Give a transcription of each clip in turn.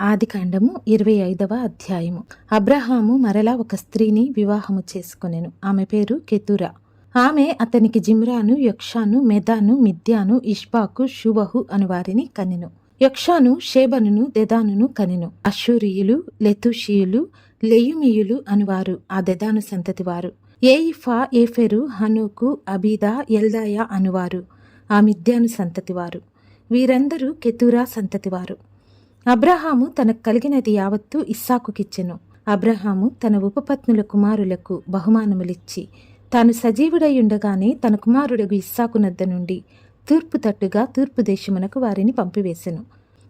ఆదికాండము ఇరవై ఐదవ అధ్యాయము. అబ్రహాము మరలా ఒక స్త్రీని వివాహము చేసుకొనెను. ఆమె పేరు కెతురా. ఆమె అతనికి జిమ్రాను యక్షాను మెదాను మిద్యాను ఇష్బాకు షువహు అను వారిని కనెను. యక్షాను షేబనును దెదానును కనెను. అషూరియులు లెతుషియులు లెయుమియులు అనువారు ఆ దెదాను సంతతి వారు. ఏయిఫా ఏఫెరు హనూకు అబీదా ఎల్దాయా అనువారు ఆ మిద్యాను సంతతివారు వీరందరూ కెతురా సంతతివారు అబ్రహాము తనకు కలిగినది యావత్తు ఇస్సాకుకిచ్చెను. అబ్రహాము తన ఉపపత్నుల కుమారులకు బహుమానములిచ్చి తాను సజీవుడై ఉండగానే తన కుమారుడగు ఇస్సాకు నద్ద నుండి తూర్పు తట్టుగా తూర్పు దేశమునకు వారిని పంపివేశెను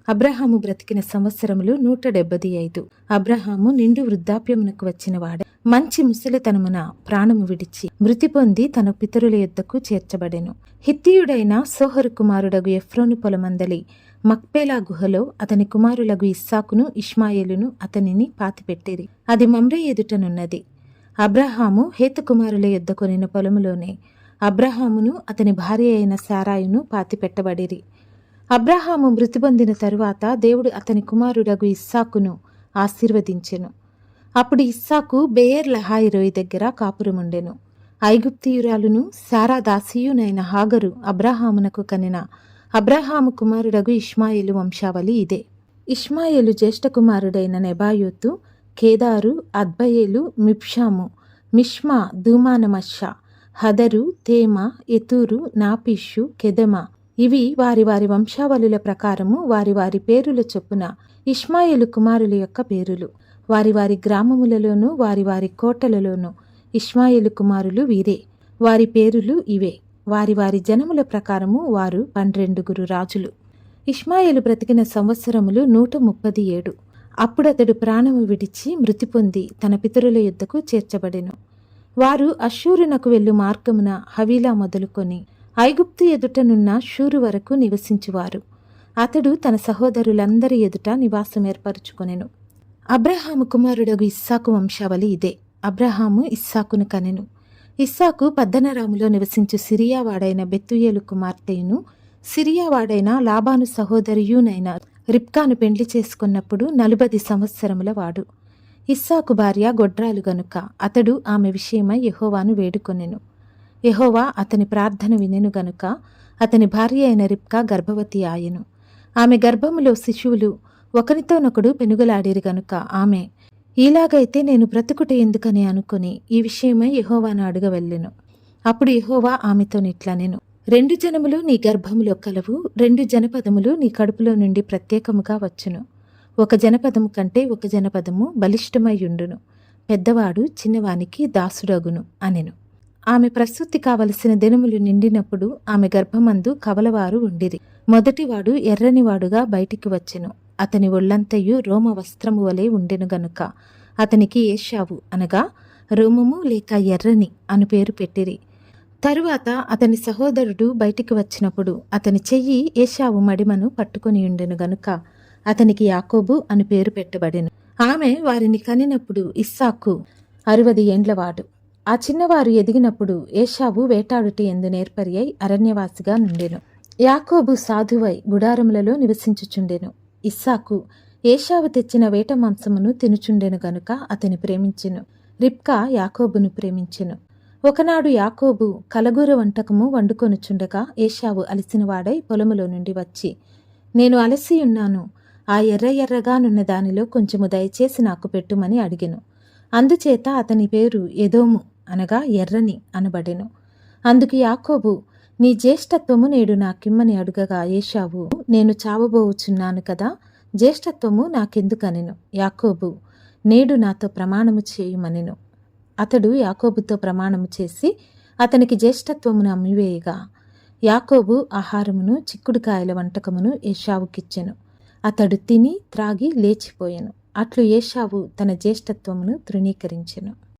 అబ్రహాము బ్రతికిన సంవత్సరములు నూట డెబ్బది ఐదు. అబ్రహాము నిండు వృద్ధాప్యమునకు వచ్చినవాడ మంచి ముసలితనమున ప్రాణము విడిచి మృతి పొంది తన పితరుల యొద్దకు చేర్చబడెను. హిత్తియుడైన సోహరు కుమారుడగు ఎఫ్రోను పొలమందలి మక్పేలా గుహలో అతని కుమారులగు ఇస్సాకును ఇష్మాయేలును అతనిని పాతిపెట్టిరి. అది మమ్రే ఎదుటనున్నది. అబ్రహాము హేతు కుమారుల యొద్ద కొనిన పొలములోనే అబ్రహామును అతని భార్య అయిన సారాయును పాతిపెట్టబడిరి. అబ్రహాము మృతి పొందిన తరువాత దేవుడు అతని కుమారుడగు ఇస్సాకును ఆశీర్వదించెను. అప్పుడు ఇస్సాకు బేయర్ లహాయి రోయి దగ్గర కాపురముండెను. ఐగుప్తియురాలును సారా దాసియునైన హాగరు అబ్రహామునకు కనిన అబ్రహాము కుమారుడగు ఇష్మాయిలు వంశావళి ఇదే. ఇష్మాయిలు జ్యేష్ఠ కుమారుడైన నెబాయోతు కేదారు అద్బయేలు మిప్షాము మిష్మా ధూమానమష హదరు తేమ ఎతూరు నాపిషు కెదమ ఇవి వారి వారి వంశావళుల ప్రకారము వారి వారి పేరుల చొప్పున ఇష్మాయిలు కుమారుల యొక్క పేరులు. వారి వారి గ్రామములలోనూ వారి వారి కోటలలోనూ ఇష్మాయిలు కుమారులు వీరే. వారి పేరులు ఇవే. వారి వారి జనముల ప్రకారము వారు పన్నెండుగురు రాజులు. ఇష్మాయిలు బ్రతికిన సంవత్సరములు నూట ముప్పది ఏడు. అప్పుడతడు ప్రాణము విడిచి మృతి పొంది తన పితరుల యుద్ధకు చేర్చబడెను. వారు అశూరునకు వెళ్ళు మార్గమున హవీలా మొదలుకొని ఐగుప్తు ఎదుటనున్న షూరు వరకు నివసించువారు. అతడు తన సహోదరులందరి ఎదుట నివాసం ఏర్పరచుకొనెను. అబ్రహాము కుమారుడగు ఇస్సాకు వంశావళి ఇదే. అబ్రహాము ఇస్సాకును కనెను. ఇస్సాకు పద్దనరాములో నివసించు సిరియావాడైన బెత్తుయేలు కుమార్తెయును సిరియావాడైన లాబాను సహోదరియునైన రిప్కాను పెండ్లి చేసుకున్నప్పుడు నలుబది సంవత్సరముల వాడు. ఇస్సాకు భార్య గొడ్రాలు గనుక అతడు ఆమె విషయమై యహోవాను వేడుకొనెను. యహోవా అతని ప్రార్థన వినెను గనుక అతని భార్య అయిన రిప్కా గర్భవతి ఆయెను. ఆమె గర్భములో శిశువులు ఒకరితోనొకడు పెనుగలాడిరి గనుక ఆమె ఇలాగైతే నేను బ్రతుకుట ఎందుకని అనుకుని ఈ విషయమై యెహోవాను అడగవెళ్ళెను. అప్పుడు యహోవా ఆమెతో నిట్లనెను. రెండు జనములు నీ గర్భములో కలవు రెండు జనపదములు నీ కడుపులో నుండి ప్రత్యేకముగా వచ్చును. ఒక జనపదము కంటే ఒక జనపదము బలిష్టమయ్యుండును పెద్దవాడు చిన్నవానికి దాసుడగును అనెను. ఆమె ప్రసూతి కావలసిన దినములు నిండినప్పుడు ఆమె గర్భమందు కవలవారు ఉండిరి. మొదటివాడు ఎర్రనివాడుగా బయటికి వచ్చెను. అతని ఒళ్ళంతయు రోమ వస్త్రము వలె ఉండెను గనుక. అతనికి ఏషావు అనగా రోమము లేక ఎర్రని అను పేరు పెట్టిరి. తరువాత అతని సహోదరుడు బయటికి వచ్చినప్పుడు అతని చెయ్యి ఏషావు మడిమను పట్టుకొని ఉండెను గనుక అతనికి యాకోబు అని పేరు పెట్టబడెను. ఆమె వారిని కనినప్పుడు ఇస్సాకు అరవది ఏండ్లవాడు ఆ చిన్నవారు ఎదిగినప్పుడు ఏషావు వేటాడుటి ఎందు నేర్పరి అయి అరణ్యవాసిగా నుండెను. యాకోబు సాధువై గుడారములలో నివసించుచుండెను. ఇస్సాకు ఏషావు తెచ్చిన వేట మాంసమును తినుచుండెను గనుక అతని ప్రేమించెను. రిప్కా యాకోబును ప్రేమించెను. ఒకనాడు యాకోబు కలగూర వంటకము వండుకొనుచుండగా ఏషావు అలసినవాడై పొలములో నుండి వచ్చి నేను అలసి ఉన్నాను. ఆ ఎర్ర ఎర్రగానున్న దానిలో కొంచెము దయచేసి నాకు పెట్టుమని అడిగెను. అందుచేత అతని పేరు ఎదోము అనగా ఎర్రని అనబడెను. అందుకు యాకోబు నీ జ్యేష్ఠత్వము నేడు నాకిమ్మని అడుగగా ఏషావు నేను చావబోవుచున్నాను కదా జ్యేష్ఠత్వము నాకెందుకనెను? యాకోబు నేడు నాతో ప్రమాణము చేయుమనెను. అతడు యాకోబుతో ప్రమాణము చేసి అతనికి జ్యేష్ఠత్వమును అమ్మివేయగా. యాకోబు ఆహారమును చిక్కుడుకాయల వంటకమును ఏషావుకిచ్చెను అతడు తిని త్రాగి లేచిపోయెను. అట్లు ఏషావు తన జ్యేష్ఠత్వమును తృణీకరించెను.